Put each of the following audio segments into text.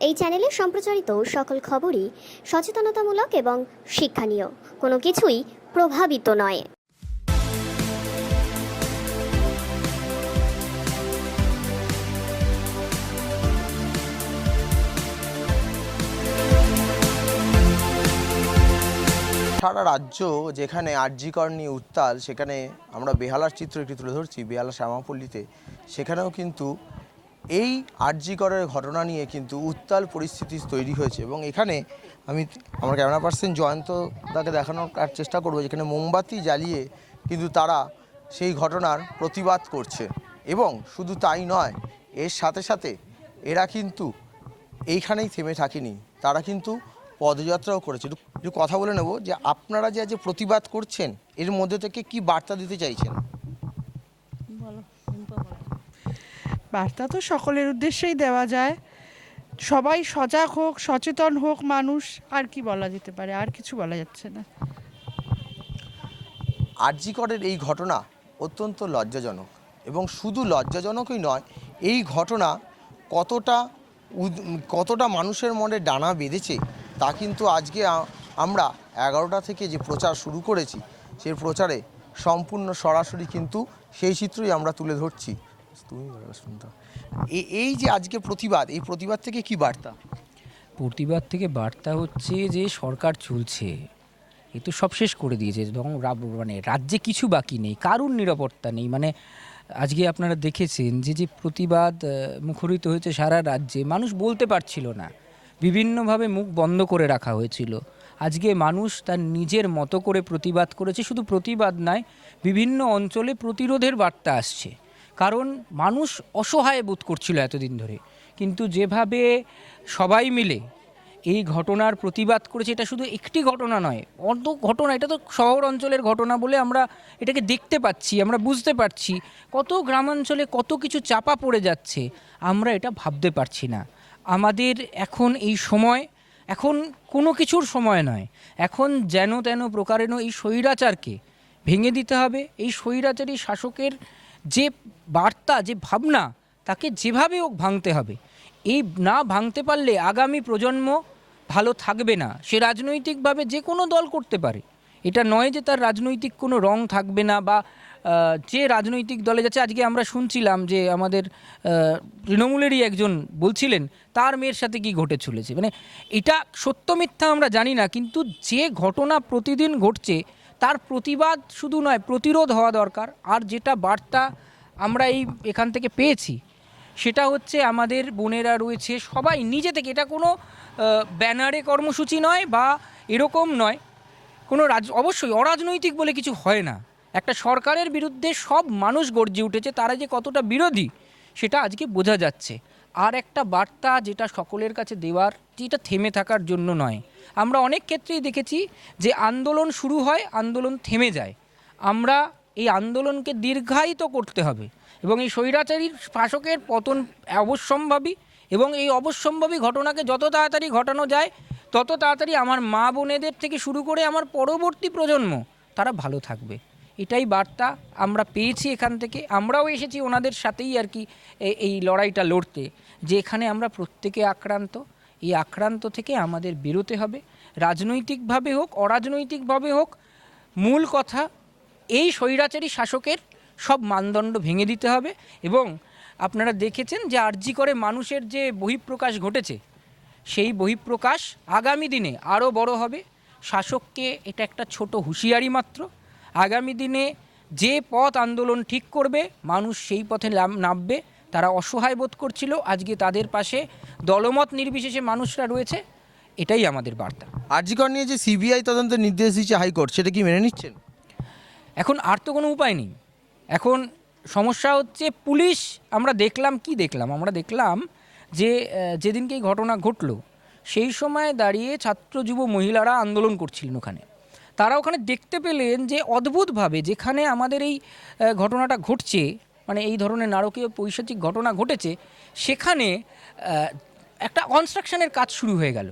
এই চ্যানেলে সম্প্রচারিত সকল খবরই সচেতনতামূলক এবং শিক্ষণীয়। কোনো কিছুই প্রভাবিত নয়। সারা রাজ্য যেখানে আর্যিকর নিয়ে উত্তাল, সেখানে আমরা বেহালার চিত্র একটি তুলে ধরছি, বেহালা শ্যামাপল্লীতে। সেখানেও কিন্তু এই আর্যিকরের ঘটনা নিয়ে কিন্তু উত্তাল পরিস্থিতি তৈরি হয়েছে এবং এখানে আমি, আমার ক্যামেরা পার্সন জয়ন্ত তাকে দেখানোর চেষ্টা করব, যেখানে মোমবাতি জ্বালিয়ে কিন্তু তারা সেই ঘটনার প্রতিবাদ করছে। এবং শুধু তাই নয়, এর সাথে সাথে এরা কিন্তু এইখানেই থেমে থাকেনি। তারা কিন্তু পদযাত্রাও করেছে। একটু কথা বলে নেব যে আপনারা যে আজ প্রতিবাদ করছেন, এর মধ্যে থেকে কি বার্তা দিতে চাইছেন? বার্তা তো সকলের উদ্দেশ্যেই দেওয়া যায়। সবাই সজাগ হোক, সচেতন হোক মানুষ, আর কি বলা যেতে পারে? আর কিছু বলা যাচ্ছে না। আরজিকরের এই ঘটনা অত্যন্ত লজ্জাজনক এবং শুধু লজ্জাজনকই নয়, এই ঘটনা কতটা কতটা মানুষের মনে ডানা বেঁধেছে তা কিন্তু আজকে আমরা এগারোটা থেকে যে প্রচার শুরু করেছি, সেই প্রচারে সম্পূর্ণ সরাসরি কিন্তু সেই চিত্রই আমরা তুলে ধরছি। তুমি বলো, শুনতে হবে। এ- এই যে আজকে প্রতিবাদ এই প্রতিবাদ থেকে কি বার্তা? প্রতিবাদ থেকে বার্তা হচ্ছে যে সরকার চলছে। এ তো সব শেষ করে দিয়েছে তখন মানে রাজ্যে কিছু বাকি নেই কারুর নিরাপত্তা নেই। মানে আজকে আপনারা দেখেছেন যে যে প্রতিবাদ মুখরিত হয়েছে সারা রাজ্যে মানুষ বলতে পারছিল না। বিভিন্নভাবে মুখ বন্ধ করে রাখা হয়েছিল। আজকে মানুষ তার নিজের মতো করে প্রতিবাদ করেছে শুধু প্রতিবাদ নয় বিভিন্ন অঞ্চলে প্রতিরোধের বার্তা আসছে। কারণ মানুষ অসহায় বোধ করছিল এতদিন ধরে। কিন্তু যেভাবে সবাই মিলে এই ঘটনার প্রতিবাদ করেছে, এটা শুধু একটি ঘটনা নয় অত ঘটনা, এটা তো শহর অঞ্চলের ঘটনা বলে আমরা এটাকে দেখতে পাচ্ছি, আমরা বুঝতে পারছি। কত গ্রামাঞ্চলে কত কিছু চাপা পড়ে যাচ্ছে, আমরা এটা ভাবতে পারছি না। আমাদের এখন এই সময়, এখন কোনো কিছুর সময় নয়, এখন যেন তেন প্রকারেণ এই স্বৈরাচারকে ভেঙে দিতে হবে। এই স্বৈরাচারী শাসকের যে বার্তা, যে ভাবনা তাকে যেভাবে হোক ভাঙতে হবে। এই না ভাঙতে পারলে আগামী প্রজন্ম ভালো থাকবে না। সে রাজনৈতিকভাবে যে কোনো দল করতে পারে। এটা নয় যে তার রাজনৈতিক কোনো রং থাকবে না বা যে রাজনৈতিক দলে যাচ্ছে, আজকে আমরা শুনছিলাম যে আমাদের তৃণমূলেরই একজন বলছিলেন, তার মেয়ের সাথে কি ঘটে চলেছে। মানে এটা সত্য মিথ্যা আমরা জানি না, কিন্তু যে ঘটনা প্রতিদিন ঘটছে তার প্রতিবাদ শুধু নয়, প্রতিরোধ হওয়া দরকার। আর যেটা বার্তা আমরা এই এখান থেকে পেয়েছি, সেটা হচ্ছে আমাদের বোনেরা রয়েছে সবাই, নিজে থেকে। এটা কোনো ব্যানারে কর্মসূচি নয় বা এরকম নয়। কোনো রাজ, অবশ্যই অরাজনৈতিক বলে কিছু হয় না। একটা সরকারের বিরুদ্ধে সব মানুষ গর্জে উঠেছে, তারা যে কতটা বিরোধী, সেটা আজকে বোঝা যাচ্ছে। আর একটা বার্তা যেটা সকলের কাছে দেওয়ার, যেটা থেমে থাকার জন্য নয় আমরা অনেক ক্ষেত্রেই দেখেছি যে আন্দোলন শুরু হয়, আন্দোলন থেমে যায়। আমরা এই আন্দোলনকে দীর্ঘায়িত করতে হবে এবং এই স্বৈরাচারীর শাসকের পতন অবশ্যম্ভাবী এবং এই অবশ্যম্ভাবী ঘটনাকে যত তাড়াতাড়ি ঘটানো যায়, তত তাড়াতাড়ি আমার মা বোনেদের থেকে শুরু করে আমার পরবর্তী প্রজন্ম, তারা ভালো থাকবে। এটাই বার্তা আমরা পেয়েছি এখান থেকে। আমরাও এসেছি ওনাদের সাথেই আর কি এই লড়াইটা লড়তে, যে এখানে আমরা প্রত্যেকে আক্রান্ত। এই আক্রান্ত থেকে আমাদের বেরোতে হবে। রাজনৈতিকভাবে হোক, অরাজনৈতিকভাবে হোক, মূল কথা, এই স্বৈরাচারী শাসকের সব মানদণ্ড ভেঙে দিতে হবে এবং আপনারা দেখেছেন যে আর্জি করে মানুষের যে বহিঃপ্রকাশ ঘটেছে, সেই বহিঃপ্রকাশ আগামী দিনে আরও বড় হবে। শাসককে এটা একটা ছোট হুঁশিয়ারি মাত্র। আগামী দিনে যে পথ আন্দোলন ঠিক করবে, মানুষ সেই পথে নামবে। তারা অসহায় বোধ করছিল। আজকে তাদের পাশে দলমত নির্বিশেষে মানুষরা রয়েছে। এটাই আমাদের বার্তা। আরজিকর নিয়ে যে সিবিআই তদন্তের নির্দেশ দিচ্ছে হাইকোর্ট সেটা কি মেনে নিচ্ছেন? এখন আর তো কোনো উপায় নেই। এখন সমস্যা হচ্ছে পুলিশ আমরা দেখলাম কি দেখলাম? আমরা দেখলাম যে যেদিনকে এই ঘটনা ঘটলো সেই সময় দাঁড়িয়ে ছাত্র যুব মহিলারা আন্দোলন করছিলেন ওখানে। তারা ওখানে দেখতে পেলেন যে অদ্ভুতভাবে যেখানে আমাদের এই ঘটনাটা ঘটছে মানে এই ধরনের নারকীয় পৈশাচিক ঘটনা ঘটেছে, সেখানে একটা কনস্ট্রাকশনের কাজ শুরু হয়ে গেল।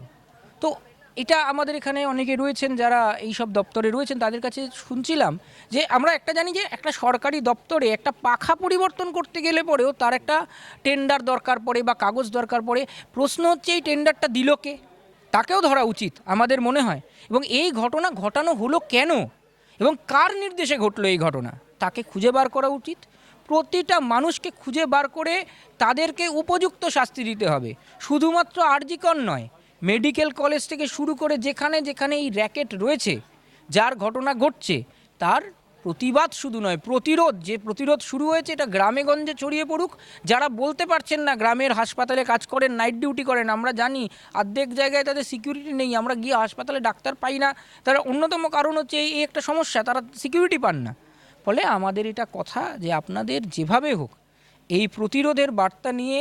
তো এটা আমাদের এখানে অনেকে রয়েছেন যারা এই সব দপ্তরে রয়েছেন, তাদের কাছে শুনছিলাম যে আমরা একটা জানি যে একটা সরকারি দপ্তরে একটা পাখা পরিবর্তন করতে গেলে পরেও তার একটা টেন্ডার দরকার পড়ে বা কাগজ দরকার পড়ে। প্রশ্ন হচ্ছে, এই টেন্ডারটা দিল কে? তাকেও ধরা উচিত, আমাদের মনে হয়। এবং এই ঘটনা ঘটানো হলো কেন? এবং কার নির্দেশে ঘটলো এই ঘটনা? তাকে খুঁজে বার করা উচিত। প্রতিটা মানুষকে খুঁজে বার করে তাদেরকে উপযুক্ত শাস্তি দিতে হবে। শুধুমাত্র আরজিকর নয়, মেডিকেল কলেজ থেকে শুরু করে যেখানে যেখানে এই র্যাকেট রয়েছে, যার ঘটনা ঘটছে, তার প্রতিবাদ শুধু নয়, প্রতিরোধ, যে প্রতিরোধ শুরু হয়েছে এটা গ্রামে গঞ্জে ছড়িয়ে পড়ুক, যারা বলতে পারছেন না গ্রামের হাসপাতালে কাজ করেন নাইট ডিউটি করেন, আমরা জানি অর্ধেক জায়গায় তাদের সিকিউরিটি নেই, আমরা গিয়ে হাসপাতালে ডাক্তার পাই না। তারা অন্যতম কারণ হচ্ছে এই এই একটা সমস্যা, তারা সিকিউরিটি পান না। ফলে আমাদের এটা কথা যে আপনাদের যেভাবে হোক, এই প্রতিরোধের বার্তা নিয়ে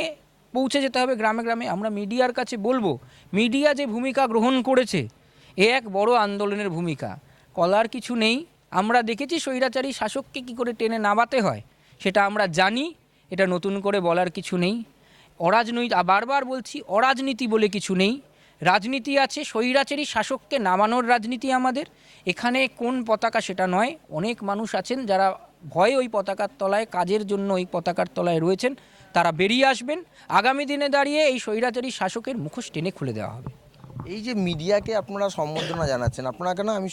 পৌঁছে যেতে হবে গ্রামে গ্রামে। আমরা মিডিয়ার কাছে বলব, মিডিয়া যে ভূমিকা গ্রহণ করেছে, এ এক বড় আন্দোলনের ভূমিকা। কলার কিছু নেই। আমরা দেখেছি স্বৈরাচারী শাসককে কি করে টেনে নামাতে হয়, সেটা আমরা জানি, এটা নতুন করে বলার কিছু নেই। অরাজনৈতিক বারবার বলছি, অরাজনীতি বলে কিছু নেই। রাজনীতি আছে, স্বৈরাচারী শাসককে নামানোর রাজনীতি আমাদের। এখানে কোন পতাকা সেটা নয়, অনেক মানুষ আছেন যারা ভয়ে ওই পতাকার তলায়, কাজের জন্য ওই পতাকার তলায় রয়েছেন। তারা বেরিয়ে আসবেন। আগামী দিনে দাঁড়িয়ে এই স্বৈরাচারী শাসকের মুখোশ টেনে খুলে দেওয়া হবে। এই যে মিডিয়াকে আপনারা সম্বোধনা জানাচ্ছেন আপনাকে না আমি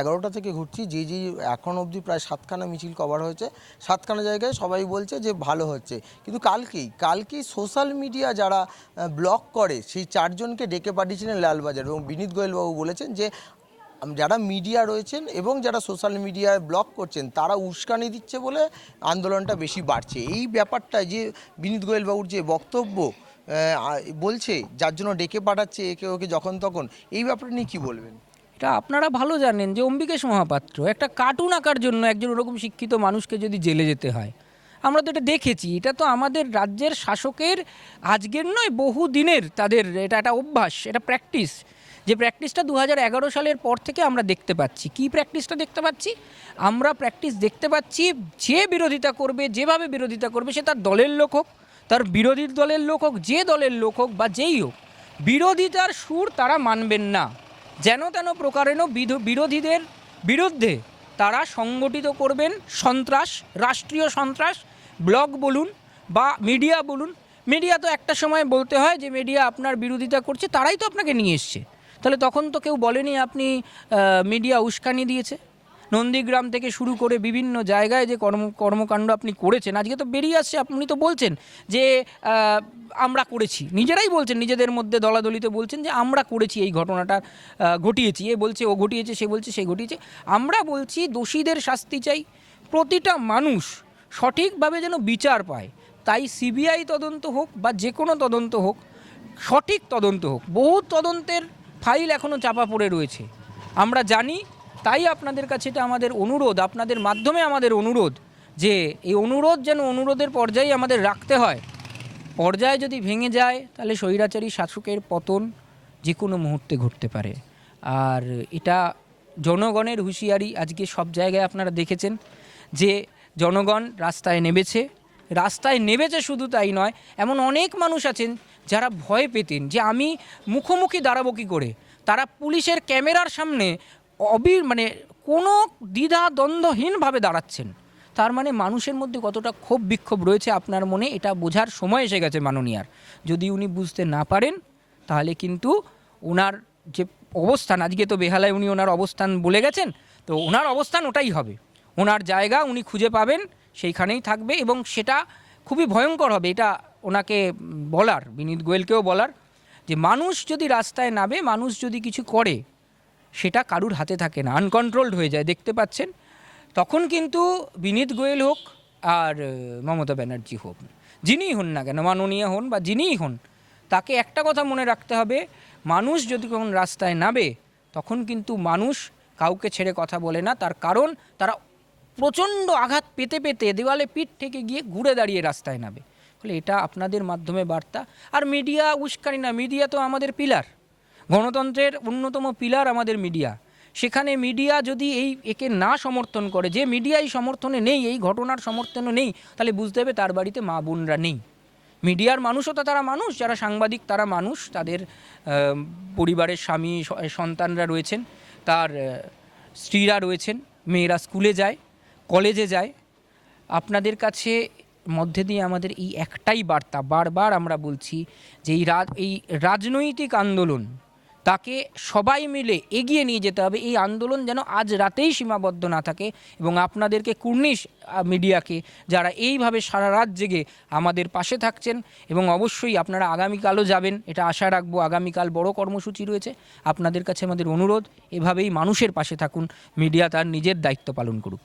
এগারোটা থেকে ঘুরছি যে যে এখন অবধি প্রায় সাতখানা মিছিল কভার হয়েছে, সাতখানা জায়গায় সবাই বলছে যে ভালো হচ্ছে। কিন্তু কালকেই কালকেই সোশ্যাল মিডিয়া যারা ব্লক করে, সেই চারজনকে ডেকে পাঠিয়েছিলেন লালবাজার এবং বিনীত গোয়েলবাবু বলেছেন যে যারা মিডিয়া রয়েছেন এবং যারা সোশ্যাল মিডিয়ায় ব্লক করছেন, তারা উস্কানি দিচ্ছে বলে আন্দোলনটা বেশি বাড়ছে। এই ব্যাপারটা যে বিনীত গোয়েলবাবুর যে বক্তব্য বলছে, যার জন্য ডেকে পাঠাচ্ছে একে ওকে যখন তখন, এই ব্যাপারটা নিয়ে কী বলবেন? এটা আপনারা ভালো জানেন যে অম্বিকেশ মহাপাত্র একটা কার্টুন আঁকার জন্য একজন ওরকম শিক্ষিত মানুষকে যদি জেলে যেতে হয়। আমরা তো এটা দেখেছি, এটা তো আমাদের রাজ্যের শাসকের আজকের নয়, বহু দিনের তাদের এটা একটা অভ্যাস, এটা প্র্যাকটিস যে প্র্যাকটিসটা দু সালের পর থেকে আমরা দেখতে পাচ্ছি। কি প্র্যাকটিসটা দেখতে পাচ্ছি? আমরা প্র্যাকটিস দেখতে পাচ্ছি, যে বিরোধিতা করবে, যেভাবে বিরোধিতা করবে, সে তার দলের লোক হোক তার বিরোধী দলের লোক হোক, যে দলের লোক হোক বা যেই হোক, বিরোধিতার সুর তারা মানবেন না। যেন তেন প্রকারেণ বিরোধীদের বিরুদ্ধে তারা সংগঠিত করবেন সন্ত্রাস, রাষ্ট্রীয় সন্ত্রাস, ব্লগ বলুন বা মিডিয়া বলুন। মিডিয়া তো একটা সময় বলতে হয় যে, মিডিয়া আপনার বিরোধিতা করছে, তারাই তো আপনাকে নিয়ে এসছে। তাহলে তখন তো কেউ বলেনি আপনি মিডিয়া উস্কানি দিয়েছে? নন্দীগ্রাম থেকে শুরু করে বিভিন্ন জায়গায় যে কর্ম, কর্মকাণ্ড আপনি করেছেন, আজকে তো বেরিয়ে আসছে, আপনি তো বলছেন যে আমরা করেছি। নিজেরাই বলছেন, নিজেদের মধ্যে দলাদলিতে বলছেন যে, আমরা করেছি এই ঘটনাটা ঘটিয়েছি। এ বলছে, ও ঘটিয়েছে, সে বলছে, সে ঘটিয়েছে। আমরা বলছি, দোষীদের শাস্তি চাই, প্রতিটা মানুষ সঠিকভাবে যেন বিচার পায়। তাই সিবিআই তদন্ত হোক বা যে কোনো তদন্ত হোক, সঠিক তদন্ত হোক, বহু তদন্তের ফাইল এখনও চাপা পড়ে রয়েছে। আমরা জানি তাই আপনাদের কাছে এটা আমাদের অনুরোধ, আপনাদের মাধ্যমে আমাদের অনুরোধ যে এই অনুরোধ যেন অনুরোধের পর্যায়ে আমাদের রাখতে হয়। পর্যায়ে যদি ভেঙে যায়, তাহলে স্বৈরাচারী শাসকের পতন যে কোনো মুহূর্তে ঘটতে পারে। আর এটা জনগণের হুঁশিয়ারি, আজকে সব জায়গায় আপনারা দেখেছেন যে জনগণ রাস্তায় নেমেছে। রাস্তায় নেমেছে শুধু তাই নয়, এমন অনেক মানুষ আছেন যারা ভয় পেতেন যে আমি মুখোমুখি দাঁড়াবো কী করে? তারা পুলিশের ক্যামেরার সামনে অবি মানে কোনো দ্বিধা দ্বন্দ্বহীনভাবে দাঁড়াচ্ছেন। তার মানে মানুষের মধ্যে কতটা ক্ষোভ বিক্ষোভ রয়েছে আপনার মনে, এটা বোঝার সময় এসে গেছে মাননীয়ার। যদি উনি বুঝতে না পারেন, তাহলে কিন্তু ওনার যে অবস্থান, আজকে তো বেহালায় উনি ওনার অবস্থান বলে গেছেন, তো ওনার অবস্থান ওটাই হবে। ওনার জায়গা উনি খুঁজে পাবেন, সেইখানেই থাকবে এবং সেটা খুবই ভয়ঙ্কর হবে, এটা ওনাকে বলার, বিনীত গোয়েলকেও বলার, যে মানুষ যদি রাস্তায় নামে, মানুষ যদি কিছু করে সেটা কারুর হাতে থাকে না আনকন্ট্রোলড হয়ে যায়, দেখতে পাচ্ছেন? তখন কিন্তু বিনীত গোয়েল হোক আর মমতা ব্যানার্জি হোক যিনিই হন না কেন, মাননীয় হন বা যিনিই হন, তাকে একটা কথা মনে রাখতে হবে, মানুষ যদি কখন রাস্তায় নামে, তখন কিন্তু মানুষ কাউকে ছেড়ে কথা বলে না, তার কারণ তারা প্রচণ্ড আঘাত পেতে পেতে দেওয়ালে পিঠ থেকে গিয়ে ঘুরে দাঁড়িয়ে রাস্তায় নামে। ফলে এটা আপনাদের মাধ্যমে বার্তা। আর মিডিয়া উস্কানি না, মিডিয়া তো আমাদের পিলার। গণতন্ত্রের অন্যতম পিলার আমাদের মিডিয়া। সেখানে মিডিয়া যদি এই একে না সমর্থন করে, যে মিডিয়া এই সমর্থনে নেই, এই ঘটনার সমর্থনও নেই, তাহলে বুঝতে হবে তার বাড়িতে মা বোনরা নেই। মিডিয়ার মানুষও তো তারা মানুষ, যারা সাংবাদিক তারা মানুষ, তাদের পরিবারের স্বামী সন্তানরা রয়েছেন, তার স্ত্রীরা রয়েছেন, মেয়েরা স্কুলে যায়, কলেজে যায়। আপনাদের কাছে মধ্যে দিয়ে আমাদের এই একটাই বার্তা, বারবার আমরা বলছি যে এই এই রাজনৈতিক আন্দোলন তাকে সবাই মিলে এগিয়ে নিয়ে যেতে হবে। এই আন্দোলন যেন আজ রাতেই সীমাবদ্ধ না থাকে এবং আপনাদেরকে কুর্নিশ মিডিয়াকে যারা এইভাবে সারা রাত জেগে আমাদের পাশে থাকছেন এবং অবশ্যই আপনারা আগামীকালও যাবেন, এটা আশা রাখব, আগামীকাল বড় কর্মসূচি রয়েছে। আপনাদের কাছে আমাদের অনুরোধ, এভাবেই মানুষের পাশে থাকুন, মিডিয়া তার নিজের দায়িত্ব পালন করুক।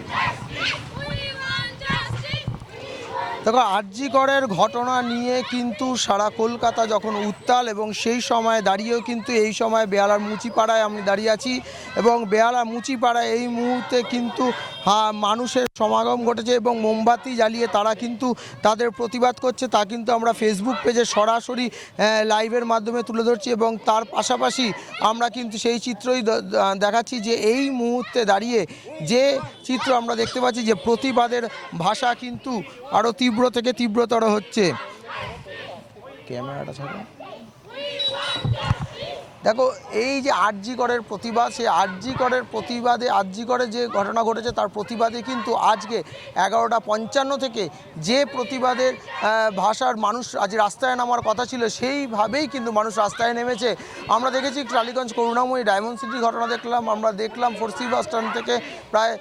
দেখো আরজিগড়ের ঘটনা নিয়ে কিন্তু সারা কলকাতা যখন উত্তাল এবং সেই সময় দাঁড়িয়েও কিন্তু এই সময় বেহালার মুচিপাড়ায় আমি দাঁড়িয়ে আছি এবং বেহালা মুচিপাড়ায় এই মুহূর্তে কিন্তু মানুষের সমাগম ঘটেছে এবং মোমবাতি জ্বালিয়ে তারা কিন্তু তাদের প্রতিবাদ করছে। তা কিন্তু আমরা ফেসবুক পেজে সরাসরি লাইভের মাধ্যমে তুলে ধরছি এবং তার পাশাপাশি আমরা কিন্তু সেই চিত্রই দেখাচ্ছি যে এই মুহূর্তে দাঁড়িয়ে যে চিত্র আমরা দেখতে পাচ্ছি যে প্রতিবাদের ভাষা কিন্তু আরও তীব্র থেকে তীব্রতর হচ্ছে। ক্যামেরাটা ছাড়ো। দেখো, এই যে আরজি করের প্রতিবাদ, সেই আরজি করের প্রতিবাদে, আরজি করে যে ঘটনা ঘটেছে, তার প্রতিবাদে কিন্তু আজকে এগারোটা পঞ্চান্ন থেকে যে প্রতিবাদের ভাষার মানুষ আজ রাস্তায় নামার কথা ছিল, সেইভাবেই কিন্তু মানুষ রাস্তায় নেমেছে। আমরা দেখেছি টালিগঞ্জ করুণাময়ী ডায়মন্ড সিটি ঘটনা দেখলাম, আমরা দেখলাম ফোর্সি বাস স্ট্যান্ড থেকে প্রায়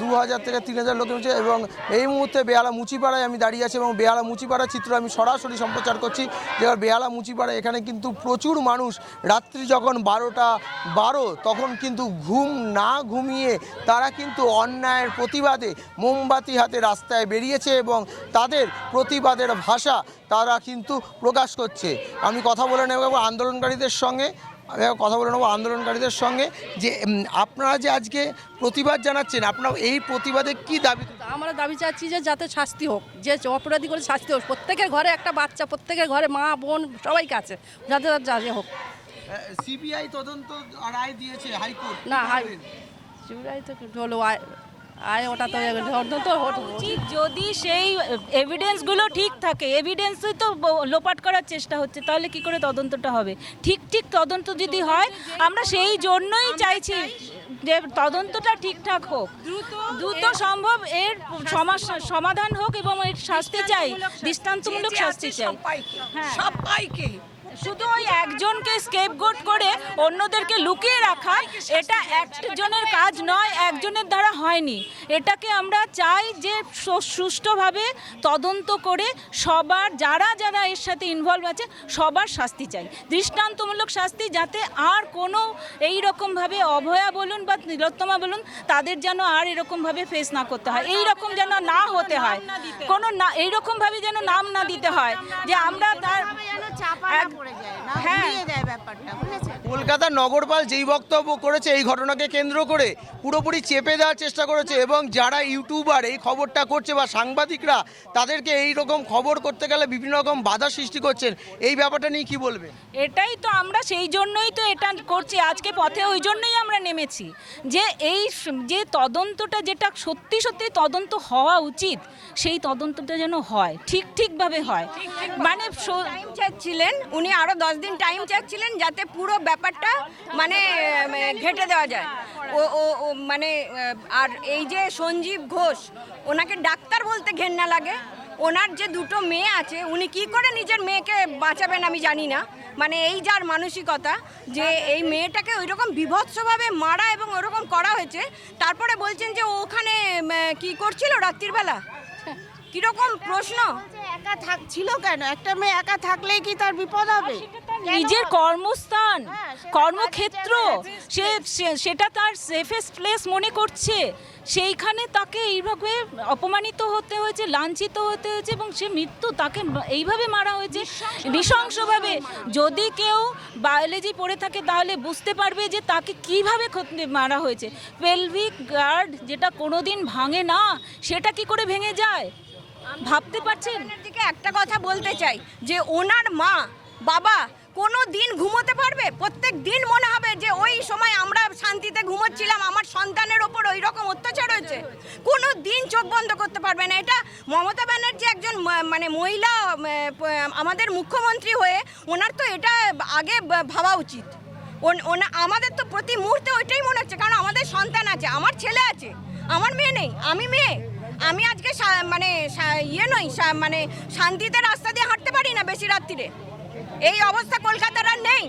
দু হাজার থেকে তিন হাজার লোক নেমেছে এবং এই মুহূর্তে বেহালা মুচিপাড়ায় আমি দাঁড়িয়ে আছি এবং বেহালা মুচিপাড়ার চিত্র আমি সরাসরি সম্প্রচার করছি। যে বেহালা মুচিপাড়া এখানে কিন্তু প্রচুর মানুষ রাত্রি যখন বারোটা বারো, তখন কিন্তু ঘুম না ঘুমিয়ে তারা কিন্তু অন্যায়ের প্রতিবাদে মোমবাতি হাতে রাস্তায় বেরিয়েছে এবং তাদের প্রতিবাদের ভাষা তারা কিন্তু প্রকাশ করছে। আমি কথা বলে নেব আন্দোলনকারীদের সঙ্গে। আমি কথা বলে নেব আন্দোলনকারীদের সঙ্গে যে আপনারা যে আজকে প্রতিবাদ জানাচ্ছেন, আপনারা এই প্রতিবাদে কি দাবি আমরা দাবি চাচ্ছি যে যাতে শাস্তি হোক, যে অপরাধী করে শাস্তি হোক। প্রত্যেকের ঘরে একটা বাচ্চা, প্রত্যেকের ঘরে মা, বোন সবাই কাছে যাতে যাতে হোক। সিবিআই তদন্ত রায় দিয়েছে হাইকোর্ট। না শিবরাই তো হলো আয় ওটা তো তদন্ত উচিত যদি সেই এভিডেন্সগুলো ঠিক থাকে এভিডেন্সই তো লোপাট করার চেষ্টা হচ্ছে তাহলে কি করে তদন্তটা হবে? ঠিক ঠিক তদন্ত যদি হয় আমরা সেই জন্যই চাইছি যে তদন্তটা ঠিকঠাক হোক। দ্রুত সম্ভব এর সমস্যা সমাধান হোক এবং এর শাস্তি চাই দৃষ্টান্তমূলক শাস্তি চাই। হ্যাঁ। সবাইকে শুধু ওই একজনকে স্কেপগোট করে অন্যদেরকে লুকিয়ে রাখা এটা একজনের কাজ নয় একজনের দ্বারা হয়নি। এটাকে আমরা চাই যে সুষ্ঠুভাবে তদন্ত করে সবার যারা যারা এর সাথে ইনভলভ আছে সবার শাস্তি চাই। দৃষ্টান্তমূলক শাস্তি যাতে আর কোনো এই রকমভাবে অভয়া বলুন বা তিলোত্তমা বলুন তাদের যেন আর এরকমভাবে ফেস না করতে হয়। এই রকম যেন না হতে হয়। কোনো না এইরকমভাবে যেন নাম না দিতে হয়। যে আমরা তার করে যায় না হ্যাঁ। দেয় ব্যাপারটা বুঝেছেন? কলকাতার নগরপাল যেই বক্তব্য করেছে এই ঘটনাকে কেন্দ্র করে পুরোপুরি চেপে দেওয়ার চেষ্টা করেছে এবং যারা ইউটিউবার এই খবরটা করছে বা সাংবাদিকরা তাদেরকে এই রকম খবর করতে গেলে বিভিন্ন রকম বাধা সৃষ্টি করছেন। এই ব্যাপারটা নিয়ে কি বলবে? এটাই তো আমরা সেই জন্যই তো এটা করছি আজকে পথে ওই জন্যই আমরা নেমেছি। যে এই যে তদন্তটা যেটা সত্যি সত্যি তদন্ত হওয়া উচিত সেই তদন্তটা যেন হয় ঠিক ঠিকভাবে হয়। মানে চাচ্ছিলেন উনি আরও দশ দিন টাইম চাচ্ছিলেন যাতে পুরো ব্যাপারটা মানে ঘেটে দেওয়া যায়। ও ও মানে আর এই যে সঞ্জীব ঘোষ, ওনাকে ডাক্তার বলতে ঘেন্না লাগে। ওনার যে দুটো মেয়ে আছে, উনি কি করে নিজের মেয়েকে বাঁচাবেন আমি জানি না। মানে এই যার মানসিকতা, যে এই মেয়েটাকে ওইরকম বিভৎসভাবে মারা এবং ওরকম করা হয়েছে, তারপরে বলছেন যে ওখানে কি করছিল রাত্রির বেলা? কীরকম প্রশ্ন? একা থাকছিল কেন? একটা মেয়ে একা থাকলেই কি তার বিপদ হবে? নিজের কর্মস্থান হ্যাঁ, কর্মক্ষেত্র সে সে- সেটা তার সেফেস্ট প্লেস মনে করছে। সেইখানে তাকে এইভাবে অপমানিত হতে হয়েছে লাঞ্ছিত হতে হয়েছে এবং সে মৃত্যু তাকে এইভাবে মারা হয়েছে। নৃশংসভাবে যদি কেউ বায়োলজি পড়ে থাকে তাহলে বুঝতে পারবে যে তাকে কীভাবে ক্ষত- মারা হয়েছে। পেলভিক গার্ড যেটা কোনোদিন ভাঙে না সেটা কি করে ভেঙে যায়? ভাবতে পারছেন? দিকে একটা কথা বলতে চাই, যে ওনার মা, বাবা কোনো দিন ঘুমোতে পারবে? প্রত্যেক দিন মনে হবে যে ওই সময় আমরা শান্তিতে ঘুমোচ্ছিলাম, আমার সন্তানের ওপর ওই রকম অত্যাচার হয়েছে। কোনো দিন চোখ বন্ধ করতে পারবে না। এটা মমতা ব্যানার্জি একজন মানে মহিলা আমাদের মুখ্যমন্ত্রী হয়ে ওনার তো এটা আগে ভাবা উচিত। আমাদের তো প্রতি মুহূর্তে ওইটাই মনে হচ্ছে, কারণ আমাদের সন্তান আছে, আমার ছেলে আছে, আমার মেয়ে নেই, আমি মেয়ে। আমি আজকে মানে ইয়ে নই মানে শান্তিতে রাস্তা দিয়ে হাঁটতে পারি না বেশি রাত্রিরে। এই অবস্থা কলকাতার আর নেই।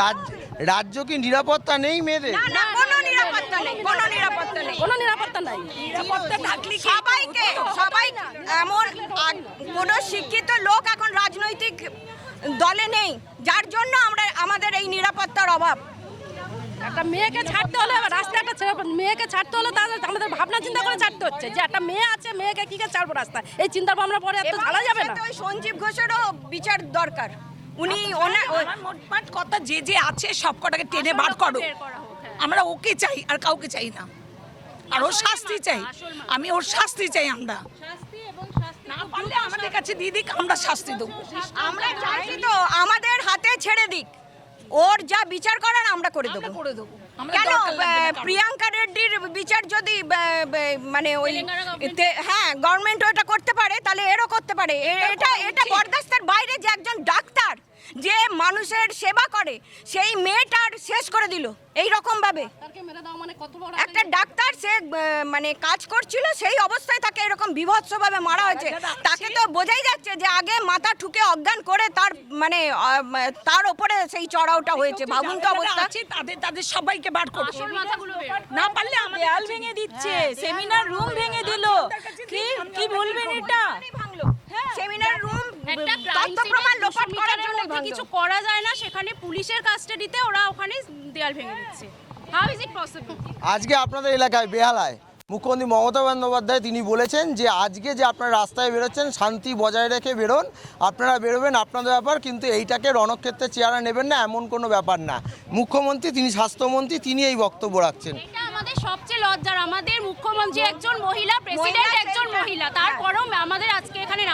রাজ্য রাজ্য কি নিরাপত্তা নেই মেয়েদের? না না কোনো নিরাপত্তা নেই কোনো নিরাপত্তা নেই। কোনো নিরাপত্তা নাই। নিরাপত্তা থাকলে সবাইকে সবাই এমন কোনো শিক্ষিত লোক এখন রাজনৈতিক দলে নেই যার জন্য আমরা আমাদের এই নিরাপত্তার অভাব। একটা মেয়েকে ছাড়তে হলে এবার একটা ছেড়ে মেয়েকে ছাড়তে হলে তাহলে আমাদের ভাবনা চিন্তা করে ছাড়তে হচ্ছে যে একটা মেয়ে আছে মেয়েকে কি করে ছাড়বো রাস্তায়? এই চিন্তা ভাবনা পরে এত ঝালা যাবে না। ওই সঞ্জীব ঘোষেরও বিচার দরকার। উনি ওনা ও- আমার মোটমাট কথা যে যে আছে সব কটাকে টেনে বার করো। আমরা ওকে চাই আর কাউকে চাই না। আর ওর শাস্তি চাই। আমি ওর শাস্তি চাই আমরা। না পারলে আমাদের কাছে দিয়ে দিক আমরা শাস্তি দেবো। আমরা চাইছি। তো আমাদের হাতে ছেড়ে দিক। ওর যা বিচার করার আমরা করে দেবো। করে দেবো। কেন। প্রিয়াঙ্কা রেড্ডির বিচার যদি মানে ওই হ্যাঁ গভর্নমেন্ট ওটা করতে পারে তাহলে এরও করতে পারে। এটা এটা বরদাস্তের বাইরে যে একজন ডাক্তার যে মানুষের সেবা করে সেই মেয়েটার শেষ করে দিল এই রকম ভাবে তাকে মেরে দাও মানে কত বড় একটা ডাক্তার সে মানে কাজ করছিল সেই অবস্থায় তাকে এরকম বিভৎসভাবে মারা হয়েছে। তাকে তো বোঝাই যাচ্ছে যে আগে মাথা ঠুকে অজ্ঞান করে তার মানে তার ওপরে সেই চড়াওটা হয়েছে ভাবুন তো অবস্থা। তাদের তাদের সবাইকে বার করো না পারলে আমাদের দেয়াল ভেঙে দিচ্ছে সেমিনার রুম ভেঙে দিল। কি কি বলবেন এটা? সেমিনার রুম একটা তথ্য প্রমাণ লোপাট করার জন্য কিছু করা যায় না সেখানে পুলিশের কাস্টাডিতে ওরা ওখানে দেয়াল ভেঙে দিচ্ছে। হাউ ইজ ইট পসিবল আজকে আপনাদের এলাকায় বেহালায় মুখ্যমন্ত্রী মমতা বন্দ্যোপাধ্যায় তিনি বলেছেন যে আজকে যে আপনারা রাস্তায় বেরোচ্ছেন শান্তি বজায় রেখে বেরোন আপনারা বেরোবেন আপনাদের ব্যাপার কিন্তু এইটাকে রণক্ষেত্রে চেয়ারা নেবেন না এমন কোনো ব্যাপার না। মুখ্যমন্ত্রী তিনি স্বাস্থ্যমন্ত্রী তিনি এই বক্তব্য রাখছেন। আমাদের সবচেয়ে লজ্জার আমাদের মুখ্যমন্ত্রী একজন মহিলা প্রেসিডেন্ট একজন মহিলা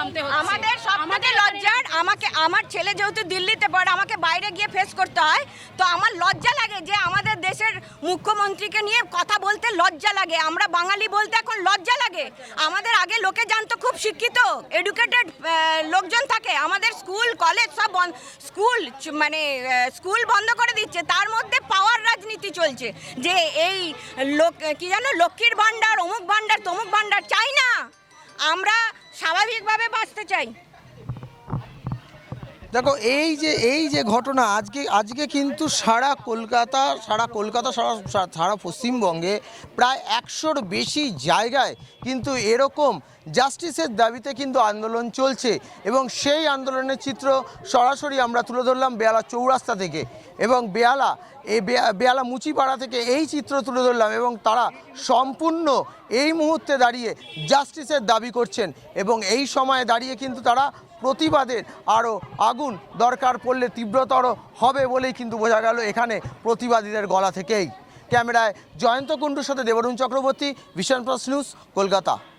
নামতে হচ্ছে। আমাদের সব থেকে লজ্জার আমাকে আমার ছেলে যেহেতু দিল্লিতে পড়ে আমাকে বাইরে গিয়ে ফেস করতে হয় তো আমার লজ্জা লাগে যে আমাদের দেশের মুখ্যমন্ত্রীকে নিয়ে কথা বলতে লজ্জা লাগে। আমরা বাঙালি বলতে এখন লজ্জা লাগে। আমাদের আগে লোকে জানতো খুব শিক্ষিত এডুকেটেড লোকজন থাকে। আমাদের স্কুল কলেজ সব স্কুল মানে স্কুল বন্ধ করে দিচ্ছে। তার মধ্যে পাওয়ার রাজনীতি চলছে। যে এই লোক কি জানো লক্ষ্মীর ভাণ্ডার অমুক ভাণ্ডার তমুক ভাণ্ডার চাই না। আমরা স্বাভাবিকভাবে বাঁচতে চাই। দেখো, এই যে এই যে ঘটনা, আজকে আজকে কিন্তু সারা কলকাতা সারা কলকাতা, সারা সারা পশ্চিমবঙ্গে প্রায় একশোর বেশি জায়গায় কিন্তু এরকম জাস্টিসের দাবিতে কিন্তু আন্দোলন চলছে এবং সেই আন্দোলনের চিত্র সরাসরি আমরা তুলে ধরলাম বেলা চৌরাস্তা থেকে এবং বেয়ালা বেয়া- বেয়ালা মুচিপাড়া থেকে এই চিত্র তুলে ধরলাম এবং তারা সম্পূর্ণ এই মুহূর্তে দাঁড়িয়ে জাস্টিসের দাবি করছেন এবং এই সময়ে দাঁড়িয়ে কিন্তু তারা প্রতিবাদের আরও আগুন দরকার পড়লে তীব্রতর হবে বলেই কিন্তু বোঝা গেল এখানে প্রতিবাদীদের গলা থেকেই। ক্যামেরায় জয়ন্ত কুণ্ডুর সাথে দেবরুণ চক্রবর্তী, ভীষণ প্লাস নিউজ, কলকাতা।